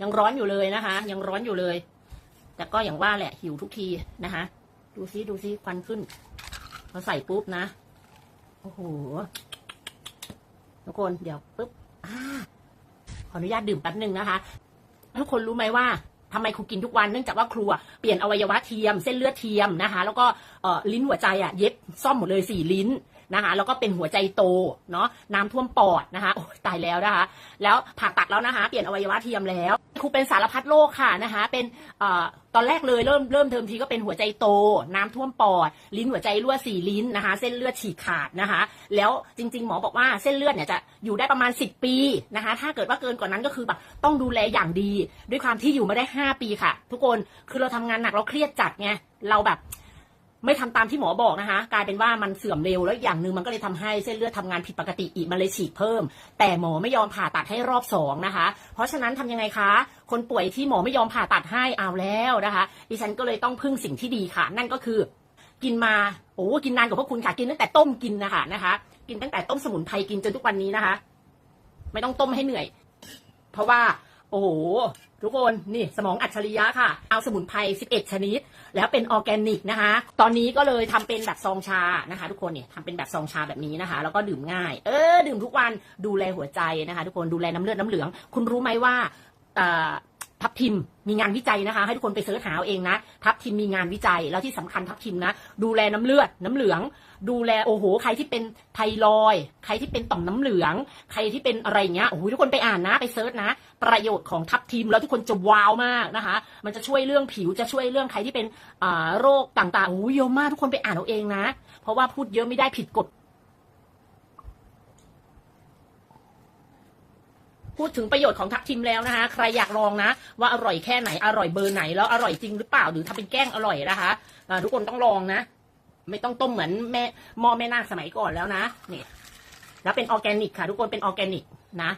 ยังร้อนอยู่เลยนะคะ ยังร้อนอยู่เลย แต่ก็อย่างว่าแหละหิวทุกทีนะคะ ดูซิดูซิควันขึ้นพอใส่ปุ๊บนะ โอ้โหทุกคนเดี๋ยวปุ๊บอขออนุญาตดื่มแป๊บหนึ่งนะคะ ทุกคนรู้ไหมว่าทำไมครูกินทุกวันเนื่องจากว่าครูเปลี่ยนอวัยวะเทียม เส้นเลือดเทียมนะคะ แล้วก็ลิ้นหัวใจอะเย็บซ่อมหมดเลยสี่ลิ้นนะคะ แล้วก็เป็นหัวใจโตเนาะน้ำท่วมปอดนะคะโอ้ตายแล้วนะคะ แล้วผ่าตัดแล้วนะคะ เปลี่ยนอวัยวะเทียมแล้ว ครูเป็นสารพัดโรคค่ะนะคะเป็นอตอนแรกเลยเริ่มเริ่มเทอมทีก็เป็นหัวใจโต น้ำท่วมปอด ลิ้นหัวใจรั่วสี่ลิ้นนะคะ เส้นเลือดฉีกขาดนะคะ แล้วจริง ๆ หมอบอกว่าเส้นเลือดเนี่ยจะอยู่ได้ประมาณ 10 ปีนะคะ ถ้าเกิดว่าเกินกว่านั้นก็คือแบบต้องดูแลอย่างดี ด้วยความที่อยู่มาได้ 5 ปีค่ะ ทุกคนคือเราทำงานหนักเราเครียดจัดไงเราแบบ ไม่ทำตามที่หมอบอกนะคะ กลายเป็นว่ามันเสื่อมเร็วแล้วอย่างหนึ่งมันก็เลยทำให้เส้นเลือดทำงานผิดปกติอีกมันเลยฉีกเพิ่ม แต่หมอไม่ยอมผ่าตัดให้รอบสองนะคะ เพราะฉะนั้นทำยังไงคะ คนป่วยที่หมอไม่ยอมผ่าตัดให้เอาแล้วนะคะ ดิฉันก็เลยต้องพึ่งสิ่งที่ดีค่ะ นั่นก็คือกินมาโอ้กินนานกว่าพวกคุณค่ะกินตั้งแต่ต้มกินนะคะนะคะ กินตั้งแต่ต้มสมุนไพรกินจนทุกวันนี้นะคะ ไม่ต้องต้มให้เหนื่อย เพราะว่า โอ้โห ทุกคนนี่สมองอัจฉริยะค่ะ เอาสมุนไพร 11 ชนิด แล้วเป็นออร์แกนิกนะคะ ตอนนี้ก็เลยทำเป็นแบบซองชานะคะ ทุกคนเนี่ยทำเป็นแบบซองชาแบบนี้นะคะ แล้วก็ดื่มง่าย เออ ดื่มทุกวันดูแลหัวใจนะคะ ทุกคนดูแลน้ำเลือดน้ำเหลือง คุณรู้ไหมว่า ทับทิมมีงานวิจัยนะคะ ให้ทุกคนไปเสิร์ชหาเองนะ ทับทิมมีงานวิจัยแล้วที่สำคัญทับทิมนะ ดูแลน้ำเลือดน้ำเหลือง ดูแลโอ้โห ใครที่เป็นไทรอย ใครที่เป็นต่อมน้ำเหลือง ใครที่เป็นอะไรเงี้ยโอ้โหทุกคนไปอ่านนะ ไปเซิร์ชนะ ประโยชน์ของทับทิมแล้วทุกคนจะว้าวมากนะคะ มันจะช่วยเรื่องผิวจะช่วยเรื่องใครที่เป็นอ่าโรคต่างๆโอ้โหเยอะมากทุกคนไปอ่านเอาเองนะ เพราะว่าพูดเยอะไม่ได้ผิดกฎ พูดถึงประโยชน์ของทับทิมแล้วนะคะ ใครอยากลองนะ ว่าอร่อยแค่ไหนอร่อยเบอร์ไหนแล้วอร่อยจริงหรือเปล่าหรือทำเป็นแกล้งอร่อยนะคะทุกคนต้องลองนะ ไม่ต้องต้มเหมือนแม่หม้อแม่นาคสมัยก่อนแล้วนะนี่แล้วเป็นออร์แกนิกค่ะ ทุกคนเป็นออร์แกนิกนะ